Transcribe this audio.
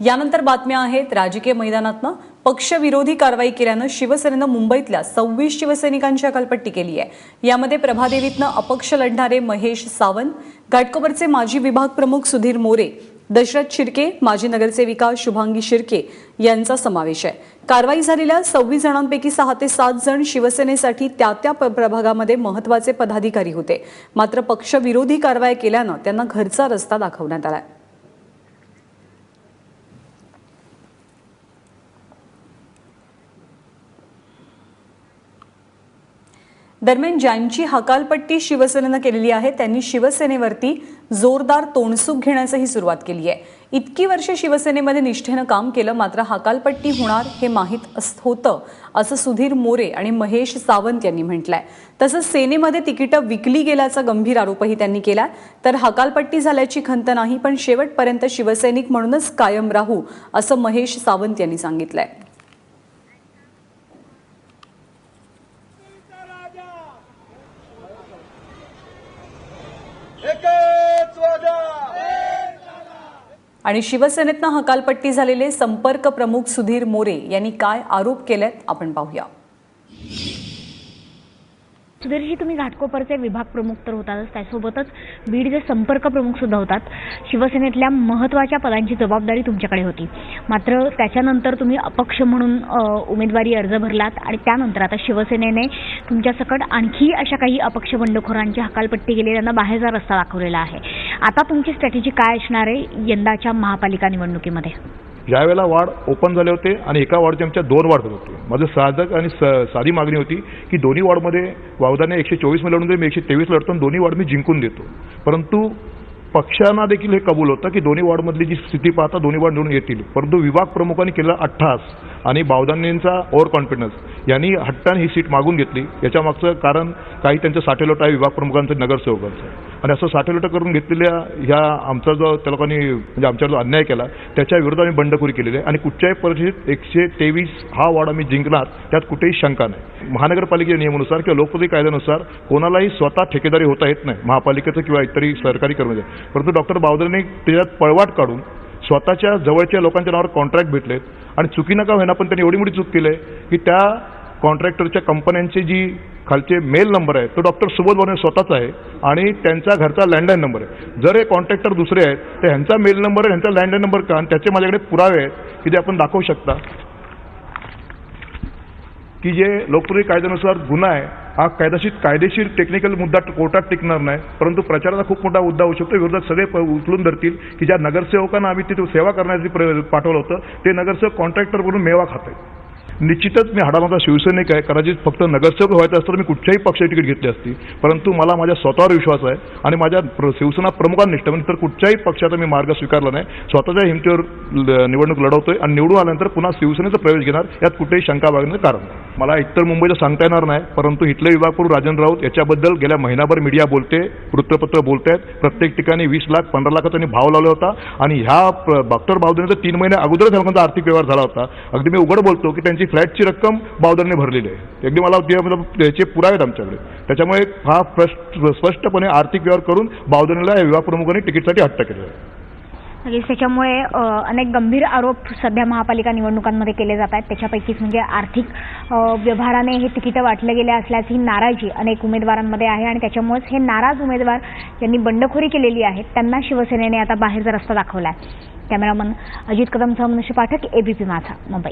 यानंतर बातम्या आहेत. राजकीय मैदानातनं पक्षविरोधी कारवाई केल्यानं शिवसेनेनं मुंबईतल्या सव्वीस शिवसैनिकांची अकलपट्टी केली आहे. यामध्ये प्रभादेवीतनं अपक्ष लढणारे महेश सावंत घाटकोपरचे माजी विभाग प्रमुख सुधीर मोरे दशरथ शिर्के माजी नगरसेविका शुभांगी शिर्के यांचा समावेश आहे. कारवाई झालेल्या सव्वीस जणांपैकी सहा ते सात जण शिवसेनेसाठी त्या त्या प्रभागामध्ये महत्त्वाचे पदाधिकारी होते. मात्र पक्षविरोधी कारवाई केल्यानं त्यांना घरचा रस्ता दाखवण्यात आलाय. दरम्यान ज्यांची हकालपट्टी शिवसेनेनं केलेली आहे त्यांनी शिवसेनेवरती जोरदार तोंडसूक घेण्यासही सुरुवात केली आहे. इतकी वर्षे शिवसेनेमध्ये निष्ठेनं काम केलं मात्र हकालपट्टी होणार हे माहीत अस- होतं असं सुधीर मोरे आणि महेश सावंत यांनी म्हटलंय. तसंच सेनेमध्ये तिकीटं विकली गेल्याचा गंभीर आरोपही त्यांनी केलाय. तर हकालपट्टी झाल्याची खंत नाही पण शेवटपर्यंत शिवसैनिक म्हणूनच कायम राहू असं महेश सावंत यांनी सांगितलंय. आणि शिवसेनेतनं हकालपट्टी झालेले संपर्क प्रमुख सुधीर मोरे यांनी काय आरोप केलेत आपण पाहूया. सुधीरजी तुम्ही घाटकोपरचे विभाग प्रमुख तर होतातच. त्यासोबतच बीडचे संपर्क प्रमुख सुद्धा होतात. शिवसेनेतल्या महत्त्वाच्या पदांची जबाबदारी तुमच्याकडे होती. मात्र त्याच्यानंतर तुम्ही अपक्ष म्हणून उमेदवारी अर्ज भरलात आणि त्यानंतर आता शिवसेनेने तुमच्यासकट आणखी अशा काही अपक्ष बंडखोरांची हकालपट्टी केली त्यांना बाहेरचा रस्ता दाखवलेला आहे. आता तुमची स्ट्रॅटेजी काय असणार आहे यंदाच्या महापालिका निवडणुकीमध्ये? ज्यावेळेला वार्ड ओपन झाले होते आणि एका वार्डचे आमच्या दोन वार्ड होते. माझं साधक आणि स- साधी मागणी होती की दोन्ही वार्डमध्ये वावदाने एकशे चोवीसमध्ये लढून दे मी एकशे तेवीस लढतो आणि दोन्ही वार्ड मी जिंकून देतो. परंतु पक्षांना देखील हे कबूल होतं की दोन्ही वार्डमधली जी स्थिती पाहता दोन्ही वार्ड निवडून येतील. परंतु विभाग प्रमुखांनी केलेला अठ्ठास आणि बावदानेंचा ओव्हर कॉन्फिडन्स यांनी हट्टाने ही सीट मागून घेतली. याच्या मागचं कारण काही त्यांचं साठेलोट आहे विभाग प्रमुखांचं नगरसेवकांचं. आणि असं साठेलोट करून घेतलेल्या ह्या आमचा जो त्या लोकांनी म्हणजे आमच्यावर जो अन्याय केला त्याच्या विरोधात आम्ही बंडखोरी केलेली आहे. आणि कुठच्याही परिस्थितीत एकशे तेवीस हा वॉर्ड आम्ही जिंकणार त्यात कुठेही शंका नाही. महानगरपालिकेच्या नियमानुसार किंवा लोकप्रती कायद्यानुसार कोणालाही स्वतः ठेकेदारी होता येत नाही महापालिकेचं किंवा इतरही सरकारी कर्मचारी. परंतु डॉक्टर बावदरेंनी त्याच्यात पळवाट काढून स्वतःच्या जवळच्या लोकांच्या नावावर कॉन्ट्रॅक्ट भेटलेत. आणि चुकी नका होईना पण त्यांनी एवढी मोठी चूक केली आहे की त्या कॉन्ट्रॅक्टरच्या कंपन्यांची जी खालचे मेल नंबर आहे तो डॉक्टर सुबोध बावने स्वतःचा आहे आणि त्यांचा घरचा लँडलाईन नंबर आहे. जर हे कॉन्ट्रॅक्टर दुसरे आहेत तर ह्यांचा मेल नंबर आहे ह्यांचा लँडलाईन नंबर का? आणि त्याचे माझ्याकडे पुरावे आहेत की ते आपण दाखवू शकता. की जे लोकप्रिय कायद्यानुसार गुन्हा आहे हा कायदेशीर कायदेशीर टेक्निकल मुद्दा कोर्टात टिकणार नाही परंतु प्रचाराचा खूप मोठा मुद्दा होऊ शकतो. विरोधात सगळे उचलून धरतील की ज्या नगरसेवकांना आम्ही तिथे सेवा करण्यासाठी पाठवलं होतं ते नगरसेवक कॉन्ट्रॅक्टर म्हणून मेवा खात. आहे निश्चितच मी हाडामाचा शिवसैनिक आहे. कदाचित फक्त नगरसेवक व्हायचं असतं तर मी कुठच्याही पक्षाची तिकीट घेतली असती. परंतु मला माझ्या स्वतःवर विश्वास आहे आणि माझ्या प्र- शिवसेना प्रमुखांनिष्ठ म्हणजे तर कुठच्याही पक्षाचा मी मार्ग स्वीकारला नाही. स्वतःच्या हिमतीवर ल- निवडणूक लढवतोय आणि निवडून आल्यानंतर पुन्हा शिवसेनेचा प्रवेश घेणार यात कुठेही शंका बाळगण्याचं कारण नाही. मला एकतर मुंबईचं सांगता येणार नाही परंतु इथले विभागपूर प्रमुख राजन राऊत याच्याबद्दल गेल्या महिनाभर मीडिया बोलते वृत्तपत्र बोलत आहेत प्रत्येक ठिकाणी वीस लाख पंधरा लाख त्यांनी भाव लावला होता. आणि ह्या डॉक्टर बावधनेचा तीन महिने अगोदरच त्यांचा आर्थिक व्यवहार झाला होता. अगदी मी उघड बोलतो की त्यांची फ्लॅटची रक्कम बावधरने भरलेली आहे. अगदी मला त्याचे पुरावे आहेत आमच्याकडे. त्याच्यामुळे हा स्पष्टपणे आर्थिक व्यवहार करून बावधनेला या विभाग प्रमुखांनी तिकीटसाठी हट्ट केलेला आहे. नक्कीच त्याच्यामुळे अनेक गंभीर आरोप सध्या महापालिका निवडणुकांमध्ये केले जात आहेत. त्याच्यापैकीच म्हणजे आर्थिक व्यवहाराने हे तिकीटं वाटले गेले असल्याची नाराजी अनेक उमेदवारांमध्ये आहे आणि त्याच्यामुळेच हे नाराज उमेदवार ज्यांनी बंडखोरी केलेली आहे. त्यांना शिवसेनेने आता बाहेरचा रस्ता दाखवला आहे कॅमेरामन अजित कदमसह मनुष्य पाठक एबीपी माझा मुंबई.